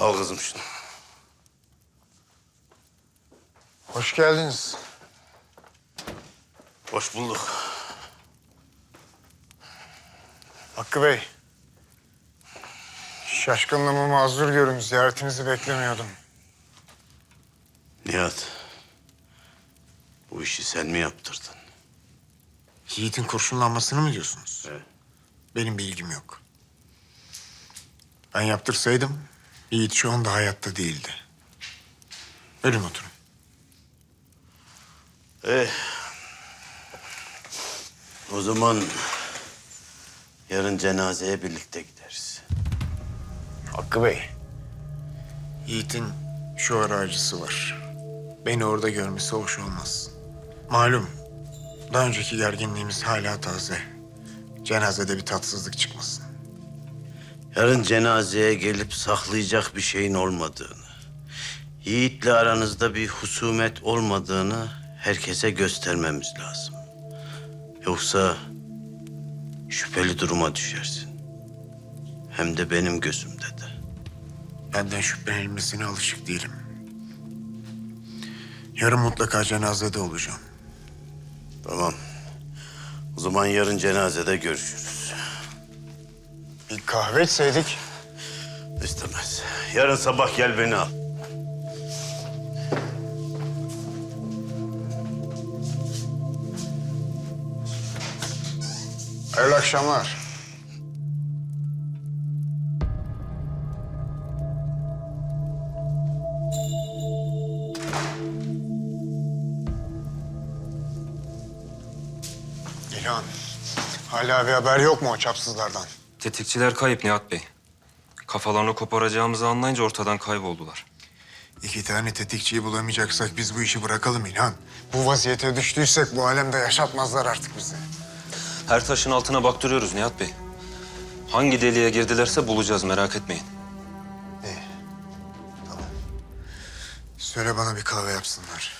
Al kızım şunu. Hoş geldiniz. Hoş bulduk. Hakkı Bey. Şaşkınlığımı mazur görün. Ziyaretinizi beklemiyordum. Nihat. Bu işi sen mi yaptırdın? Yiğit'in kurşunlanmasını mı diyorsunuz? Evet. Benim bir ilgim yok. Ben yaptırsaydım Yiğit şu anda hayatta değildi. Buyurun oturun. Eh. O zaman yarın cenazeye birlikte gideriz. Hakkı Bey. Yiğit'in şu ara acısı var. Beni orada görmesi hoş olmaz. Malum daha önceki gerginliğimiz hala taze. Cenazede bir tatsızlık çıkmasın. Yarın cenazeye gelip saklayacak bir şeyin olmadığını, Yiğit'le aranızda bir husumet olmadığını herkese göstermemiz lazım. Yoksa şüpheli duruma düşersin. Hem de benim gözümde de. Benden şüphelenilmesine alışık değilim. Yarın mutlaka cenazede olacağım. Tamam. O zaman yarın cenazede görüşürüz. Bir kahve içseydik. İstemez. Yarın sabah gel beni al. Hayırlı akşamlar. İlhan, hala bir haber yok mu o çapsızlardan? Tetikçiler kayıp Nihat Bey. Kafalarını koparacağımızı anlayınca ortadan kayboldular. İki tane tetikçiyi bulamayacaksak biz bu işi bırakalım İlhan. Bu vaziyete düştüysek bu alemde yaşatmazlar artık bizi. Her taşın altına baktırıyoruz Nihat Bey. Hangi deliğe girdilerse bulacağız merak etmeyin. İyi, tamam. Söyle bana bir kahve yapsınlar.